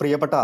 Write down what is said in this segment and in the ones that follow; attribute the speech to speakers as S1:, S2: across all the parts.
S1: പ്രിയപ്പെട്ട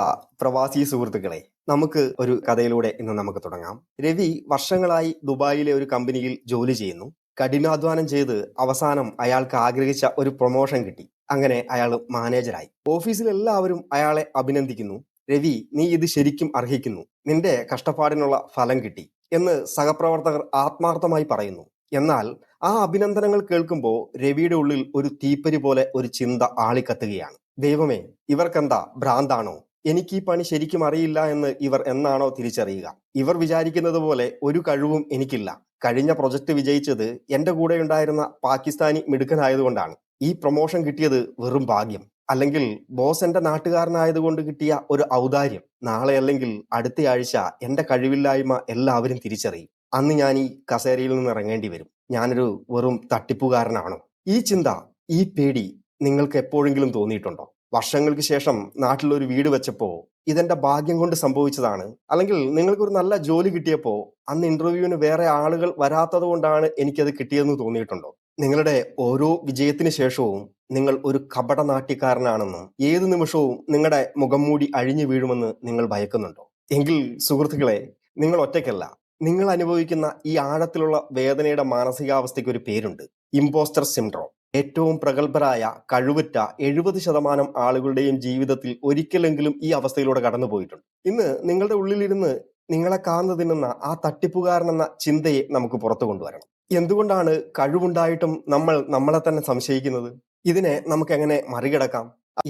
S1: പ്രവാസി സുഹൃത്തുക്കളെ നമുക്ക് ഒരു കഥയിലൂടെ ഇന്ന് നമുക്ക് തുടങ്ങാം. രവി വർഷങ്ങളായി ദുബായിലെ ഒരു കമ്പനിയിൽ ജോലി ചെയ്യുന്നു. കഠിനാധ്വാനം ചെയ്ത് അവസാനം അയാൾക്ക് ആഗ്രഹിച്ച ഒരു പ്രൊമോഷൻ കിട്ടി. അങ്ങനെ അയാൾ മാനേജറായി ഓഫീസിൽ എല്ലാവരും അയാളെ അഭിനന്ദിക്കുന്നു. രവി നീ ഇത് ശരിക്കും അർഹിക്കുന്നു. നിന്റെ കഷ്ടപ്പാടിനുള്ള ഫലം കിട്ടി എന്ന് സഹപ്രവർത്തകർ ആത്മാർത്ഥമായി പറയുന്നു. എന്നാൽ ആ അഭിനന്ദനങ്ങൾ കേൾക്കുമ്പോൾ രവിയുടെ ഉള്ളിൽ ഒരു തീപ്പരി പോലെ ഒരു ചിന്ത ആളിക്കത്തുകയാണ്. ദൈവമേ ഇവർക്കെന്താ ഭ്രാന്താണോ? എനിക്ക് ഈ പണി ശരിക്കും അറിയില്ല എന്ന് ഇവർ എന്നാണോ തിരിച്ചറിയുക? ഇവർ വിചാരിക്കുന്നത് പോലെ ഒരു കഴിവും എനിക്കില്ല. കഴിഞ്ഞ പ്രൊജക്ട് വിജയിച്ചത് എന്റെ കൂടെ ഉണ്ടായിരുന്ന പാകിസ്ഥാനി മിടുക്കനായതുകൊണ്ടാണ്. ഈ പ്രൊമോഷൻ കിട്ടിയത് വെറും ഭാഗ്യം. അല്ലെങ്കിൽ ബോസ് എന്റെ നാട്ടുകാരനായതുകൊണ്ട് കിട്ടിയ ഒരു ഔദാര്യം. നാളെ അല്ലെങ്കിൽ അടുത്തയാഴ്ച എന്റെ കഴിവില്ലായ്മ എല്ലാവരും തിരിച്ചറിയും. അന്ന് ഞാൻ ഈ കസേരയിൽ നിന്ന് ഇറങ്ങേണ്ടി വരും. ഞാനൊരു വെറും തട്ടിപ്പുകാരനാണോ? ഈ ചിന്ത ഈ പേടി നിങ്ങൾക്ക് എപ്പോഴെങ്കിലും തോന്നിയിട്ടുണ്ടോ? വർഷങ്ങൾക്ക് ശേഷം നാട്ടിലൊരു വീട് വെച്ചപ്പോ ഇതെന്റെ ഭാഗ്യം കൊണ്ട് സംഭവിച്ചതാണ്. അല്ലെങ്കിൽ നിങ്ങൾക്കൊരു നല്ല ജോലി കിട്ടിയപ്പോ അന്ന് ഇന്റർവ്യൂവിന് വേറെ ആളുകൾ വരാത്തത് കൊണ്ടാണ് എനിക്കത് കിട്ടിയതെന്ന് തോന്നിയിട്ടുണ്ടോ? നിങ്ങളുടെ ഓരോ വിജയത്തിന് ശേഷവും നിങ്ങൾ ഒരു കപട നാട്യക്കാരനാണെന്നും ഏത് നിമിഷവും നിങ്ങളുടെ മുഖം മൂടി അഴിഞ്ഞു വീഴുമെന്ന് നിങ്ങൾ ഭയക്കുന്നുണ്ടോ? എങ്കിൽ സുഹൃത്തുക്കളെ നിങ്ങൾ ഒറ്റയ്ക്കല്ല. നിങ്ങൾ അനുഭവിക്കുന്ന ഈ ആഴത്തിലുള്ള വേദനയുടെ മാനസികാവസ്ഥയ്ക്ക് ഒരു പേരുണ്ട്. ഇമ്പോസ്റ്റർ സിൻഡ്രോം ഏറ്റവും പ്രഗത്ഭരായ കഴിവുറ്റ എഴുപത് ശതമാനം ആളുകളുടെയും ജീവിതത്തിൽ ഒരിക്കലെങ്കിലും ഈ അവസ്ഥയിലൂടെ കടന്നുപോയിട്ടുണ്ട് ഇന്ന് നിങ്ങളുടെ ഉള്ളിലിരുന്ന് നിങ്ങളെ കാന്ന് തിന്നുന്ന ആ തട്ടിപ്പുകാരനെന്ന ചിന്തയെ നമുക്ക് പുറത്തു കൊണ്ടുവരണം. എന്തുകൊണ്ടാണ് കഴിവുണ്ടായിട്ടും നമ്മൾ നമ്മളെ തന്നെ സംശയിക്കുന്നത്? ഇതിനെ നമുക്ക് എങ്ങനെ മറികടക്കാം?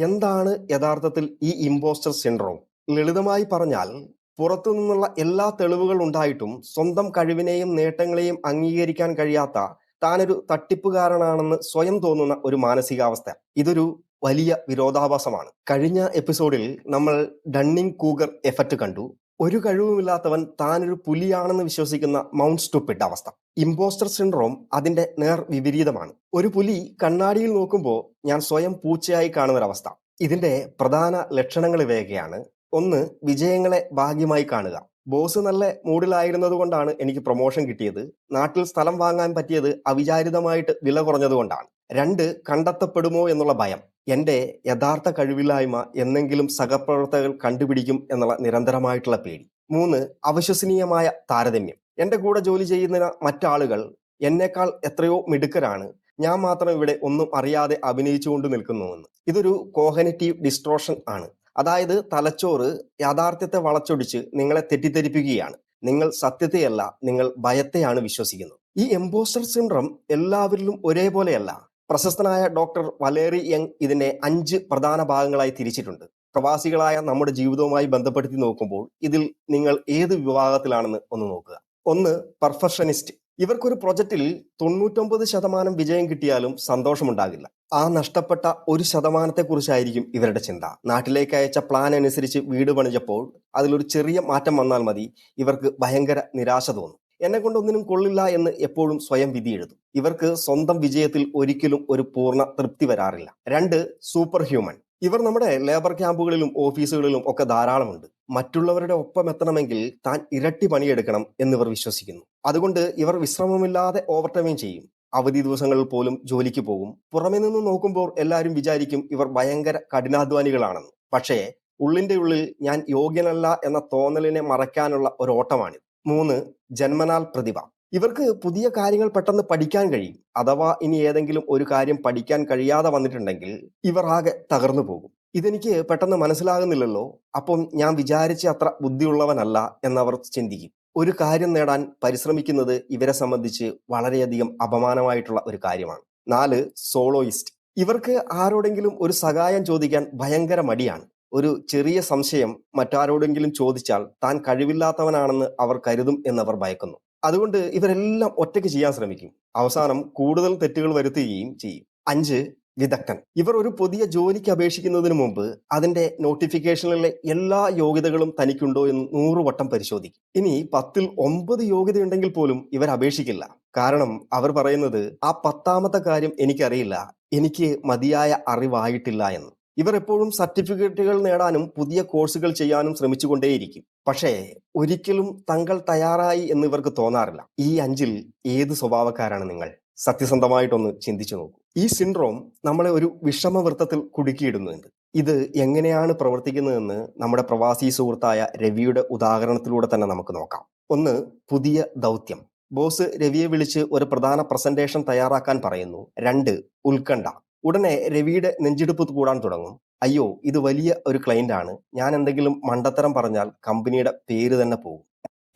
S1: എന്താണ് യഥാർത്ഥത്തിൽ ഈ ഇമ്പോസ്റ്റർ സിൻഡ്രോം ലളിതമായി പറഞ്ഞാൽ പുറത്തു നിന്നുള്ള എല്ലാ തെളിവുകൾ ഉണ്ടായിട്ടും സ്വന്തം കഴിവിനെയും നേട്ടങ്ങളെയും അംഗീകരിക്കാൻ കഴിയാത്ത താനൊരു തട്ടിപ്പുകാരനാണെന്ന് സ്വയം തോന്നുന്ന ഒരു മാനസികാവസ്ഥ. ഇതൊരു വലിയ വിരോധാഭാസമാണ്. കഴിഞ്ഞ എപ്പിസോഡിൽ നമ്മൾ ഡണ്ണിങ് കൂഗർ എഫക്റ്റ് കണ്ടു. ഒരു കഴിവുമില്ലാത്തവൻ താനൊരു പുലിയാണെന്ന് വിശ്വസിക്കുന്ന മൗണ്ട് സ്റ്റുപ്പിഡ് അവസ്ഥ. ഇമ്പോസ്റ്റർ സിൻഡ്രോം അതിന്റെ നേർ വിപരീതമാണ്. ഒരു പുലി കണ്ണാടിയിൽ നോക്കുമ്പോൾ ഞാൻ സ്വയം പൂച്ചയായി കാണുന്നൊരവസ്ഥ. ഇതിന്റെ പ്രധാന ലക്ഷണങ്ങൾ ഇവയൊക്കെയാണ്. ഒന്ന് വിജയങ്ങളെ ഭാഗ്യമായി കാണുക. ബോസ് നല്ല മൂഡിലായിരുന്നത് കൊണ്ടാണ് എനിക്ക് പ്രൊമോഷൻ കിട്ടിയത്. നാട്ടിൽ സ്ഥലം വാങ്ങാൻ പറ്റിയത് അവിചാരിതമായിട്ട് വില കുറഞ്ഞതുകൊണ്ടാണ് രണ്ട് കണ്ടെത്തപ്പെടുമോ എന്നുള്ള ഭയം. എന്റെ യഥാർത്ഥ കഴിവില്ലായ്മ എന്നെങ്കിലും സഹപ്രവർത്തകർ കണ്ടുപിടിക്കും എന്നുള്ള നിരന്തരമായിട്ടുള്ള പേടി. മൂന്ന് അവിശ്വസനീയമായ താരതമ്യം. എന്റെ കൂടെ ജോലി ചെയ്യുന്ന മറ്റാളുകൾ എന്നേക്കാൾ എത്രയോ മിടുക്കരാണ്. ഞാൻ മാത്രം ഇവിടെ ഒന്നും അറിയാതെ അഭിനയിച്ചുകൊണ്ട് നിൽക്കുന്നുവെന്ന് ഇതൊരു കോഹനറ്റീവ് ഡിസ്ട്രോഷൻ ആണ്. അതായത് തലച്ചോറ് യാഥാർത്ഥ്യത്തെ വളച്ചൊടിച്ച് നിങ്ങളെ തെറ്റിദ്ധരിപ്പിക്കുകയാണ്. നിങ്ങൾ സത്യത്തെയല്ല നിങ്ങൾ ഭയത്തെയാണ് വിശ്വസിക്കുന്നത്. ഈ എംബോസ്റ്റർ സിൻഡ്രം എല്ലാവരിലും ഒരേപോലെയല്ല. പ്രശസ്തനായ ഡോക്ടർ വലേറി യങ് ഇതിനെ അഞ്ച് പ്രധാന ഭാഗങ്ങളായി തിരിച്ചിട്ടുണ്ട്. പ്രവാസികളായ നമ്മുടെ ജീവിതവുമായി ബന്ധപ്പെടുത്തി നോക്കുമ്പോൾ ഇതിൽ നിങ്ങൾ ഏത് വിഭാഗത്തിലാണെന്ന് ഒന്ന് നോക്കുക. ഒന്ന് പെർഫെക്ഷനിസ്റ്റ് ഇവർക്കൊരു പ്രൊജക്റ്റിൽ തൊണ്ണൂറ്റൊമ്പത് ശതമാനം വിജയം കിട്ടിയാലും സന്തോഷമുണ്ടാകില്ല. ആ നഷ്ടപ്പെട്ട ഒരു ശതമാനത്തെ കുറിച്ചായിരിക്കും ഇവരുടെ ചിന്ത. നാട്ടിലേക്ക് അയച്ച പ്ലാൻ അനുസരിച്ച് വീട് പണിഞ്ഞപ്പോൾ അതിലൊരു ചെറിയ മാറ്റം വന്നാൽ മതി. ഇവർക്ക് ഭയങ്കര നിരാശ തോന്നും. എന്നെ കൊണ്ടൊന്നിനും കൊള്ളില്ല എന്ന് എപ്പോഴും സ്വയം വിധി എഴുതും. ഇവർക്ക് സ്വന്തം വിജയത്തിൽ ഒരിക്കലും ഒരു പൂർണ തൃപ്തി വരാറില്ല. രണ്ട് സൂപ്പർ ഹ്യൂമൻ ഇവർ നമ്മുടെ ലേബർ ക്യാമ്പുകളിലും ഓഫീസുകളിലും ഒക്കെ ധാരാളമുണ്ട്. മറ്റുള്ളവരുടെ ഒപ്പം എത്തണമെങ്കിൽ താൻ ഇരട്ടി പണിയെടുക്കണം എന്നിവർ വിശ്വസിക്കുന്നു. അതുകൊണ്ട് ഇവർ വിശ്രമമില്ലാതെ ഓവർ ടൈം ചെയ്യും. അവധി ദിവസങ്ങളിൽ പോലും ജോലിക്ക് പോകും. പുറമെ നിന്ന് നോക്കുമ്പോൾ എല്ലാവരും വിചാരിക്കും ഇവർ ഭയങ്കര കഠിനാധ്വാനികളാണെന്ന്. പക്ഷേ ഉള്ളിന്റെ ഉള്ളിൽ ഞാൻ യോഗ്യനല്ല എന്ന തോന്നലിനെ മറയ്ക്കാനുള്ള ഒരു ഓട്ടമാണിത്. മൂന്ന് ജന്മനാൽ പ്രതിഭ. ഇവർക്ക് പുതിയ കാര്യങ്ങൾ പെട്ടെന്ന് പഠിക്കാൻ കഴിയും. അഥവാ ഇനി ഏതെങ്കിലും ഒരു കാര്യം പഠിക്കാൻ കഴിയാതെ വന്നിട്ടുണ്ടെങ്കിൽ ഇവർ ആകെ തകർന്നു പോകും. ഇതെനിക്ക് പെട്ടെന്ന് മനസ്സിലാകുന്നില്ലല്ലോ. അപ്പം ഞാൻ വിചാരിച്ച അത്ര ബുദ്ധിയുള്ളവനല്ല എന്നവർ ചിന്തിക്കും. ഒരു കാര്യം നേടാൻ പരിശ്രമിക്കുന്നത് ഇവരെ സംബന്ധിച്ച് വളരെയധികം അപമാനമായിട്ടുള്ള ഒരു കാര്യമാണ്. നാല് സോളോയിസ്റ്റ്. ഇവർക്ക് ആരോടെങ്കിലും ഒരു സഹായം ചോദിക്കാൻ ഭയങ്കര മടിയാണ്. ഒരു ചെറിയ സംശയം മറ്റാരോടെങ്കിലും ചോദിച്ചാൽ താൻ കഴിവില്ലാത്തവനാണെന്ന് അവർ കരുതും എന്നവർ ഭയക്കുന്നു. അതുകൊണ്ട് ഇവരെല്ലാം ഒറ്റയ്ക്ക് ചെയ്യാൻ ശ്രമിക്കും. അവസാനം കൂടുതൽ തെറ്റുകൾ വരുത്തുകയും ചെയ്യും. അഞ്ച് വിദഗ്ധൻ. ഇവർ ഒരു പുതിയ ജോലിക്ക് അപേക്ഷിക്കുന്നതിന് മുമ്പ് അതിന്റെ നോട്ടിഫിക്കേഷനിലെ എല്ലാ യോഗ്യതകളും തനിക്കുണ്ടോ എന്ന് നൂറ് വട്ടം പരിശോധിക്കും. ഇനി പത്തിൽ ഒമ്പത് യോഗ്യതയുണ്ടെങ്കിൽ പോലും ഇവർ അപേക്ഷിക്കില്ല. കാരണം അവർ പറയുന്നത് ആ പത്താമത്തെ കാര്യം എനിക്കറിയില്ല. എനിക്ക് മതിയായ അറിവായിട്ടില്ല എന്ന്. ഇവർ എപ്പോഴും സർട്ടിഫിക്കറ്റുകൾ നേടാനും പുതിയ കോഴ്സുകൾ ചെയ്യാനും ശ്രമിച്ചുകൊണ്ടേയിരിക്കും. പക്ഷേ ഒരിക്കലും തങ്ങൾ തയ്യാറായി എന്ന് ഇവർക്ക് തോന്നാറില്ല. ഈ അഞ്ചിൽ ഏത് സ്വഭാവക്കാരാണ് നിങ്ങൾ? സത്യസന്ധമായിട്ടൊന്ന് ചിന്തിച്ചു നോക്കൂ. ഈ സിൻഡ്രോം നമ്മളെ ഒരു വിഷമവൃത്തത്തിൽ കുടുക്കിയിടുന്നുണ്ട്. ഇത് എങ്ങനെയാണ് പ്രവർത്തിക്കുന്നതെന്ന് നമ്മുടെ പ്രവാസി സുഹൃത്തായ രവിയുടെ ഉദാഹരണത്തിലൂടെ തന്നെ നമുക്ക് നോക്കാം. ഒന്ന് പുതിയ ദൗത്യം. ബോസ് രവിയെ വിളിച്ച് ഒരു പ്രധാന പ്രസന്റേഷൻ തയ്യാറാക്കാൻ പറയുന്നു. രണ്ട് ഉത്കണ്ഠ. ഉടനെ രവിയുടെ നെഞ്ചിടിപ്പ് കൂടാൻ തുടങ്ങും. അയ്യോ ഇത് വലിയ ഒരു ക്ലയന്റ് ആണ്. ഞാൻ എന്തെങ്കിലും മണ്ടത്തരം പറഞ്ഞാൽ കമ്പനിയുടെ പേര് തന്നെ പോകും.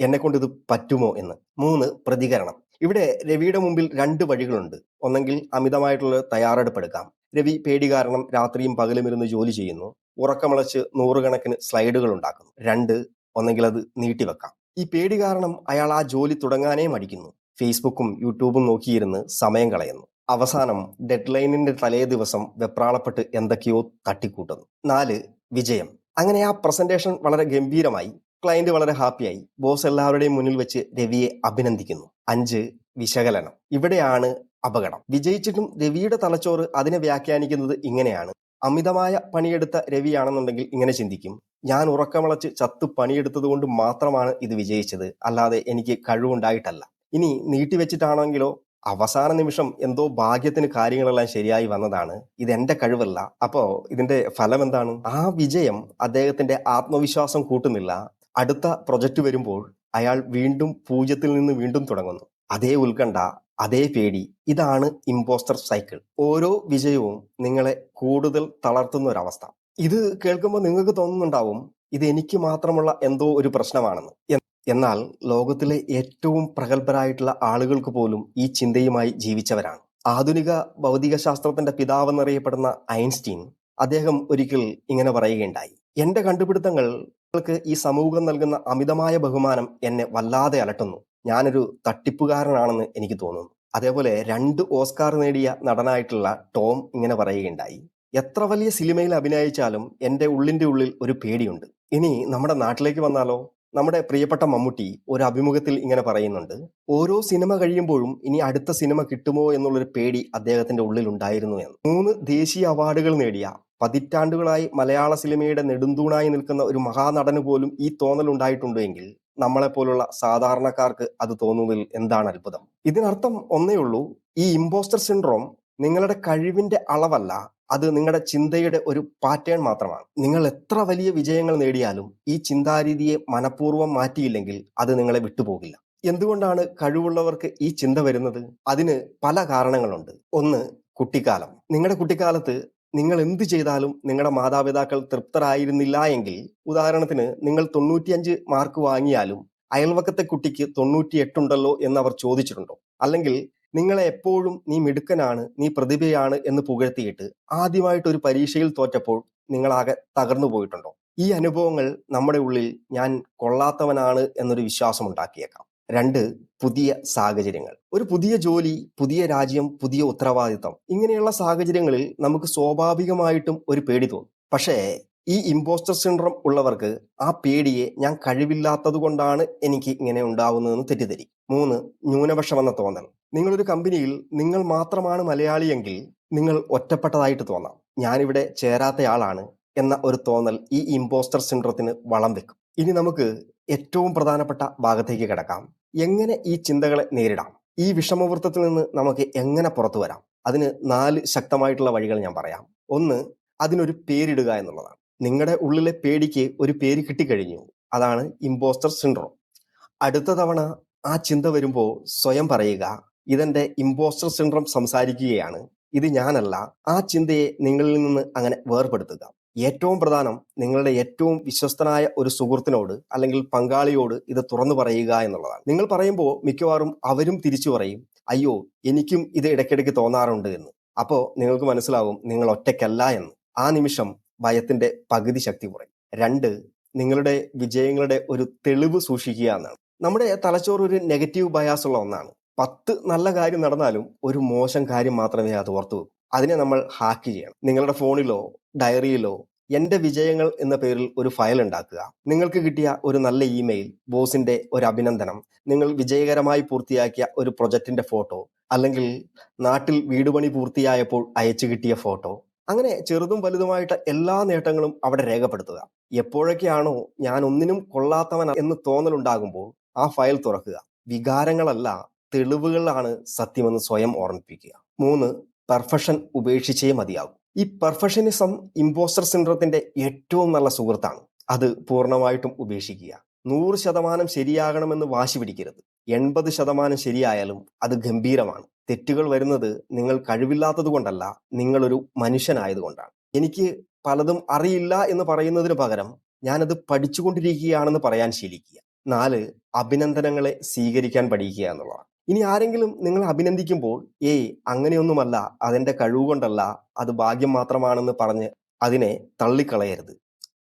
S1: എന്നെ കൊണ്ട് ഇത് പറ്റുമോ എന്ന്. മൂന്ന് പ്രതികരണം. ഇവിടെ രവിയുടെ മുമ്പിൽ രണ്ട് വഴികളുണ്ട്. ഒന്നെങ്കിൽ അമിതമായിട്ടുള്ള തയ്യാറെടുപ്പെടുക്കാം. രവി പേടി കാരണം രാത്രിയും പകലും ഇരുന്ന് ജോലി ചെയ്യുന്നു. ഉറക്കമിളച്ച് നൂറുകണക്കിന് സ്ലൈഡുകൾ ഉണ്ടാക്കുന്നു. രണ്ട് ഒന്നെങ്കിൽ അത് നീട്ടിവെക്കാം ഈ പേടി കാരണം അയാൾ ആ ജോലി തുടങ്ങാനേ മടിക്കുന്നു. ഫേസ്ബുക്കും യൂട്യൂബും നോക്കിയിരുന്ന് സമയം കളയുന്നു. അവസാനം ഡെഡ് ലൈനിന്റെ തലേ ദിവസം വെപ്രാളപ്പെട്ട് എന്തൊക്കെയോ തട്ടിക്കൂട്ടുന്നു. നാല് വിജയം. അങ്ങനെ ആ പ്രസന്റേഷൻ വളരെ ഗംഭീരമായി ക്ലയന്റ് വളരെ ഹാപ്പിയായി ബോസ് എല്ലാവരുടെയും മുന്നിൽ വെച്ച് രവിയെ അഭിനന്ദിക്കുന്നു. അഞ്ച് വിശകലനം. ഇവിടെയാണ് അപകടം. വിജയിച്ചിട്ടും രവിയുടെ തലച്ചോറ് അതിനെ വ്യാഖ്യാനിക്കുന്നത് ഇങ്ങനെയാണ്. അമിതമായ പണിയെടുത്ത രവിയാണെന്നുണ്ടെങ്കിൽ ഇങ്ങനെ ചിന്തിക്കും. ഞാൻ ഉറക്കമിളച്ച് ചത്ത് പണിയെടുത്തത് കൊണ്ട് മാത്രമാണ് ഇത് വിജയിച്ചത്. അല്ലാതെ എനിക്ക് കഴിവുണ്ടായിട്ടല്ല. ഇനി നീട്ടിവെച്ചിട്ടാണെങ്കിലോ അവസാന നിമിഷം എന്തോ ഭാഗ്യത്തിന് കാര്യങ്ങളെല്ലാം ശരിയായി വന്നതാണ്. ഇത് എന്റെ കഴിവല്ല. അപ്പോ ഇതിന്റെ ഫലം എന്താണ് ആ വിജയം അദ്ദേഹത്തിന്റെ ആത്മവിശ്വാസം കൂട്ടുന്നില്ല. അടുത്ത പ്രൊജക്ട് വരുമ്പോൾ അയാൾ വീണ്ടും പൂജ്യത്തിൽ നിന്ന് വീണ്ടും തുടങ്ങുന്നു. അതേ ഉത്കണ്ഠ അതേ പേടി ഇതാണ് ഇമ്പോസ്റ്റർ സൈക്കിൾ ഓരോ വിജയവും നിങ്ങളെ കൂടുതൽ തളർത്തുന്ന ഒരവസ്ഥ ഇത് കേൾക്കുമ്പോൾ നിങ്ങൾക്ക് തോന്നുന്നുണ്ടാവും ഇത് എനിക്ക് മാത്രമുള്ള എന്തോ ഒരു പ്രശ്നമാണെന്ന്. എന്നാൽ ലോകത്തിലെ ഏറ്റവും പ്രഗത്ഭരായിട്ടുള്ള ആളുകൾക്ക് പോലും ഈ ചിന്തയുമായി ജീവിച്ചവരാണ്. ആധുനിക ഭൗതിക ശാസ്ത്രത്തിന്റെ പിതാവെന്നറിയപ്പെടുന്ന ഐൻസ്റ്റീൻ അദ്ദേഹം ഒരിക്കൽ ഇങ്ങനെ പറയുകയുണ്ടായി. എന്റെ കണ്ടുപിടുത്തങ്ങൾക്ക് ഈ സമൂഹം നൽകുന്ന അമിതമായ ബഹുമാനം എന്നെ വല്ലാതെ അലട്ടുന്നു. ഞാനൊരു തട്ടിപ്പുകാരനാണെന്ന് എനിക്ക് തോന്നുന്നു. അതേപോലെ രണ്ട് ഓസ്കാർ നേടിയ നടനായിട്ടുള്ള ടോം ഇങ്ങനെ പറയുകയുണ്ടായി. എത്ര വലിയ സിനിമയിൽ അഭിനയിച്ചാലും എന്റെ ഉള്ളിന്റെ ഉള്ളിൽ ഒരു പേടിയുണ്ട്. ഇനി നമ്മുടെ നാട്ടിലേക്ക് വന്നാലോ? നമ്മുടെ പ്രിയപ്പെട്ട മമ്മൂട്ടി ഒരു അഭിമുഖത്തിൽ ഇങ്ങനെ പറയുന്നുണ്ട് ഓരോ സിനിമ കഴിയുമ്പോഴും ഇനി അടുത്ത സിനിമ കിട്ടുമോ എന്നുള്ളൊരു പേടി അദ്ദേഹത്തിന്റെ ഉള്ളിൽ ഉണ്ടായിരുന്നു എന്ന്. മൂന്ന് ദേശീയ അവാർഡുകൾ നേടിയ പതിറ്റാണ്ടുകളായി മലയാള സിനിമയുടെ നെടുന്തൂണായി നിൽക്കുന്ന ഒരു മഹാനടന് പോലും ഈ തോന്നൽ ഉണ്ടായിട്ടുണ്ടെങ്കിൽ നമ്മളെ നമ്മളെപ്പോലുള്ള സാധാരണക്കാർക്ക് അത് തോന്നുന്നതിൽ എന്താണ് അത്ഭുതം? ഇതിനർത്ഥം ഒന്നേ ഉള്ളൂ ഈ ഇമ്പോസ്റ്റർ സിൻഡ്രോം നിങ്ങളുടെ കഴിവിന്റെ അളവല്ല അത് നിങ്ങളുടെ ചിന്തയുടെ ഒരു പാറ്റേൺ മാത്രമാണ്. നിങ്ങൾ എത്ര വലിയ വിജയങ്ങൾ നേടിയാലും ഈ ചിന്താരീതിയെ മനഃപൂർവം മാറ്റിയില്ലെങ്കിൽ അത് നിങ്ങളെ വിട്ടുപോകില്ല. എന്തുകൊണ്ടാണ് കഴിവുള്ളവർക്ക് ഈ ചിന്ത വരുന്നത്? അതിന് പല കാരണങ്ങളുണ്ട്. ഒന്ന് കുട്ടിക്കാലം. നിങ്ങളുടെ കുട്ടിക്കാലത്ത് നിങ്ങൾ എന്ത് ചെയ്താലും നിങ്ങളുടെ മാതാപിതാക്കൾ തൃപ്തരായിരുന്നില്ല എങ്കിൽ ഉദാഹരണത്തിന് നിങ്ങൾ തൊണ്ണൂറ്റിയഞ്ച് മാർക്ക് വാങ്ങിയാലും അയൽവക്കത്തെ കുട്ടിക്ക് തൊണ്ണൂറ്റിയെട്ടുണ്ടല്ലോ എന്ന് അവർ ചോദിച്ചിട്ടുണ്ടോ? അല്ലെങ്കിൽ നിങ്ങളെ എപ്പോഴും നീ മിടുക്കനാണ് നീ പ്രതിഭയാണ് എന്ന് പുകഴ്ത്തിയിട്ട് ആദ്യമായിട്ട് ഒരു പരീക്ഷയിൽ തോറ്റപ്പോൾ നിങ്ങളാകെ തകർന്നു പോയിട്ടുണ്ടോ? ഈ അനുഭവങ്ങൾ നമ്മുടെ ഉള്ളിൽ ഞാൻ കൊള്ളാത്തവനാണ് എന്നൊരു വിശ്വാസം ഉണ്ടാക്കിയേക്കാം. രണ്ട് പുതിയ സാഹചര്യങ്ങൾ. ഒരു പുതിയ ജോലി പുതിയ രാജ്യം പുതിയ ഉത്തരവാദിത്തം. ഇങ്ങനെയുള്ള സാഹചര്യങ്ങളിൽ നമുക്ക് സ്വാഭാവികമായിട്ടും ഒരു പേടി തോന്നും. പക്ഷേ ഈ ഇമ്പോസ്റ്റർ സിൻഡ്രം ഉള്ളവർക്ക് ആ പേടിയെ ഞാൻ കഴിവില്ലാത്തത് കൊണ്ടാണ് എനിക്ക് ഇങ്ങനെ ഉണ്ടാവുന്നതെന്ന് തെറ്റിദ്ധരി. മൂന്ന് ന്യൂനപക്ഷമെന്ന തോന്നൽ. നിങ്ങളൊരു കമ്പനിയിൽ നിങ്ങൾ മാത്രമാണ് മലയാളിയെങ്കിൽ നിങ്ങൾ ഒറ്റപ്പെട്ടതായിട്ട് തോന്നാം. ഞാനിവിടെ ചേരാത്തയാളാണ് എന്ന ഒരു തോന്നൽ ഈ ഇമ്പോസ്റ്റർ സിൻഡ്രത്തിന് വളം വെക്കും. ഇനി നമുക്ക് ഏറ്റവും പ്രധാനപ്പെട്ട ഭാഗത്തേക്ക് കിടക്കാം. എങ്ങനെ ഈ ചിന്തകളെ നേരിടാം? ഈ വിഷമവൃത്തത്തിൽ നിന്ന് നമുക്ക് എങ്ങനെ പുറത്തു വരാം? അതിന് നാല് ശക്തമായിട്ടുള്ള വഴികൾ ഞാൻ പറയാം. ഒന്ന് അതിനൊരു പേരിടുക എന്നുള്ളതാണ്. നിങ്ങളുടെ ഉള്ളിലെ പേടിക്ക് ഒരു പേര് കിട്ടിക്കഴിഞ്ഞു. അതാണ് ഇമ്പോസ്റ്റർ സിൻഡ്രോം അടുത്ത തവണ ആ ചിന്ത വരുമ്പോൾ സ്വയം പറയുക ഇതെന്റെ ഇമ്പോസ്റ്റർ സിൻഡ്രോം സംസാരിക്കുകയാണ്. ഇത് ഞാനല്ല. ആ ചിന്തയെ നിങ്ങളിൽ നിന്ന് അങ്ങനെ വേർപെടുത്തുക. ഏറ്റവും പ്രധാനം നിങ്ങളുടെ ഏറ്റവും വിശ്വസ്തനായ ഒരു സുഹൃത്തിനോട് അല്ലെങ്കിൽ പങ്കാളിയോട് ഇത് തുറന്നു പറയുക എന്നുള്ളതാണ്. നിങ്ങൾ പറയുമ്പോൾ മിക്കവാറും അവരും തിരിച്ചു പറയും അയ്യോ എനിക്കും ഇത് ഇടയ്ക്കിടയ്ക്ക് തോന്നാറുണ്ട് എന്ന്. അപ്പോൾ നിങ്ങൾക്ക് മനസ്സിലാവും നിങ്ങൾ ഒറ്റയ്ക്കല്ല എന്ന്. ആ നിമിഷം ഭയത്തിന്റെ പകുതി ശക്തി കുറയും. രണ്ട് നിങ്ങളുടെ വിജയങ്ങളുടെ ഒരു തെളിവ് സൂക്ഷിക്കുക എന്നാണ്. നമ്മുടെ തലച്ചോറ് ഒരു നെഗറ്റീവ് ബയാസ് ഉള്ള ഒന്നാണ്. പത്ത് നല്ല കാര്യം നടന്നാലും ഒരു മോശം കാര്യം മാത്രമേ അത് ഓർത്തു അതിനെ നമ്മൾ ഹാക്ക് ചെയ്യണം. നിങ്ങളുടെ ഫോണിലോ ഡയറിയിലോ എന്റെ വിജയങ്ങൾ എന്ന പേരിൽ ഒരു ഫയൽ ഉണ്ടാക്കുക. നിങ്ങൾക്ക് കിട്ടിയ ഒരു നല്ല ഇമെയിൽ ബോസിന്റെ ഒരു അഭിനന്ദനം നിങ്ങൾ വിജയകരമായി പൂർത്തിയാക്കിയ ഒരു പ്രൊജക്ടിന്റെ ഫോട്ടോ അല്ലെങ്കിൽ നാട്ടിൽ വീടുപണി പൂർത്തിയായപ്പോൾ അയച്ചു കിട്ടിയ ഫോട്ടോ അങ്ങനെ ചെറുതും വലുതുമായിട്ട് എല്ലാ നേട്ടങ്ങളും അവിടെ രേഖപ്പെടുത്തുക. എപ്പോഴൊക്കെയാണോ ഞാൻ ഒന്നിനും കൊള്ളാത്തവൻ എന്ന് തോന്നലുണ്ടാകുമ്പോൾ ആ ഫയൽ തുറക്കുക. വികാരങ്ങളല്ല തെളിവുകളാണ് സത്യമെന്ന് സ്വയം ഓർമ്മിപ്പിക്കുക. മൂന്ന് പെർഫെക്ഷൻ ഉപേക്ഷിച്ചേ മതിയാകും ഈ പെർഫെക്ഷനിസം ഇമ്പോസ്റ്റർ സിൻഡ്രത്തിന്റെ ഏറ്റവും നല്ല സുഹൃത്താണ്. അത് പൂർണമായിട്ടും ഉപേക്ഷിക്കുക. നൂറ് ശതമാനം ശരിയാകണമെന്ന് വാശി പിടിക്കരുത്. എൺപത് ശതമാനം ശരിയായാലും അത് ഗംഭീരമാണ്. തെറ്റുകൾ വരുന്നത് നിങ്ങൾ കഴിവില്ലാത്തത് കൊണ്ടല്ല നിങ്ങളൊരു മനുഷ്യനായതുകൊണ്ടാണ്. എനിക്ക് പലതും അറിയില്ല എന്ന് പറയുന്നതിന് പകരം ഞാനത് പഠിച്ചുകൊണ്ടിരിക്കുകയാണെന്ന് പറയാൻ ശീലിക്കുക. നാല് അഭിനന്ദനങ്ങളെ സ്വീകരിക്കാൻ പഠിക്കുക എന്നുള്ളതാണ്. ഇനി ആരെങ്കിലും നിങ്ങൾ അഭിനന്ദിക്കുമ്പോൾ ഏയ് അങ്ങനെയൊന്നുമല്ല അതെന്റെ കഴിവ് കൊണ്ടല്ല അത് ഭാഗ്യം മാത്രമാണെന്ന് പറഞ്ഞ് അതിനെ തള്ളിക്കളയരുത്.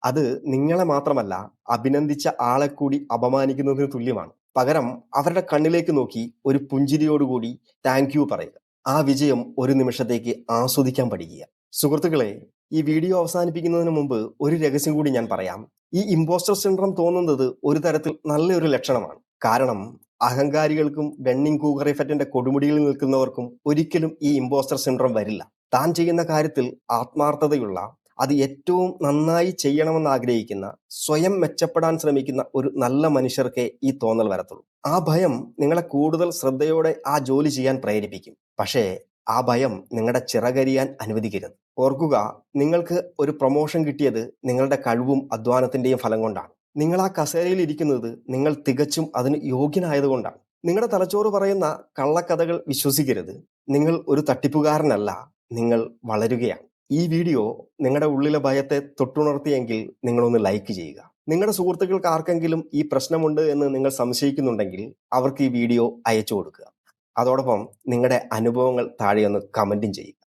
S1: അത് നിങ്ങളെ മാത്രമല്ല അഭിനന്ദിച്ച ആളെ കൂടി അപമാനിക്കുന്നതിന് തുല്യമാണ്. പകരം അവരുടെ കണ്ണിലേക്ക് നോക്കി ഒരു പുഞ്ചിരിയോടുകൂടി താങ്ക് യു പറയുക. ആ വിജയം ഒരു നിമിഷത്തേക്ക് ആസ്വദിക്കാൻ പഠിക്കുക. സുഹൃത്തുക്കളെ ഈ വീഡിയോ അവസാനിപ്പിക്കുന്നതിന് മുമ്പ് ഒരു രഹസ്യം കൂടി ഞാൻ പറയാം. ഈ ഇമ്പോസ്റ്റർ സിൻഡ്രം തോന്നുന്നത് ഒരു തരത്തിൽ നല്ലൊരു ലക്ഷണമാണ്. കാരണം അഹങ്കാരികൾക്കും വെണ്ണിങ് കൂഗർ ഇഫക്റ്റിന്റെ കൊടുമുടിയിൽ നിൽക്കുന്നവർക്കും ഒരിക്കലും ഈ ഇമ്പോസ്റ്റർ സിൻഡ്രം വരില്ല. താൻ ചെയ്യുന്ന കാര്യത്തിൽ ആത്മാർത്ഥതയുള്ള അത് ഏറ്റവും നന്നായി ചെയ്യണമെന്ന് ആഗ്രഹിക്കുന്ന സ്വയം മെച്ചപ്പെടാൻ ശ്രമിക്കുന്ന ഒരു നല്ല മനുഷ്യർക്കേ ഈ തോന്നൽ വരത്തുള്ളൂ. ആ ഭയം നിങ്ങളെ കൂടുതൽ ശ്രദ്ധയോടെ ആ ജോലി ചെയ്യാൻ പ്രേരിപ്പിക്കും. പക്ഷേ ആ ഭയം നിങ്ങളുടെ ചിറകരിയാൻ അനുവദിക്കരുത്. ഓർക്കുക നിങ്ങൾക്ക് ഒരു പ്രൊമോഷൻ കിട്ടിയത് നിങ്ങളുടെ കഴിവും അധ്വാനത്തിന്റെയും ഫലം കൊണ്ടാണ്. നിങ്ങൾ ആ കസേരയിൽ ഇരിക്കുന്നത് നിങ്ങൾ തികച്ചും അതിന് യോഗ്യനായതുകൊണ്ടാണ് നിങ്ങളുടെ തലച്ചോറ് പറയുന്ന കള്ളക്കഥകൾ വിശ്വസിക്കരുത്. നിങ്ങൾ ഒരു തട്ടിപ്പുകാരനല്ല നിങ്ങൾ വളരുകയാണ്. ഈ വീഡിയോ നിങ്ങളുടെ ഉള്ളിലെ ഭയത്തെ തൊട്ടുണർത്തിയെങ്കിൽ നിങ്ങളൊന്ന് ലൈക്ക് ചെയ്യുക. നിങ്ങളുടെ സുഹൃത്തുക്കൾക്ക് ആർക്കെങ്കിലും ഈ പ്രശ്നമുണ്ട് എന്ന് നിങ്ങൾ സംശയിക്കുന്നുണ്ടെങ്കിൽ അവർക്ക് ഈ വീഡിയോ അയച്ചു കൊടുക്കുക. അതോടൊപ്പം നിങ്ങളുടെ അനുഭവങ്ങൾ താഴെ ഒന്ന് കമന്റും ചെയ്യുക.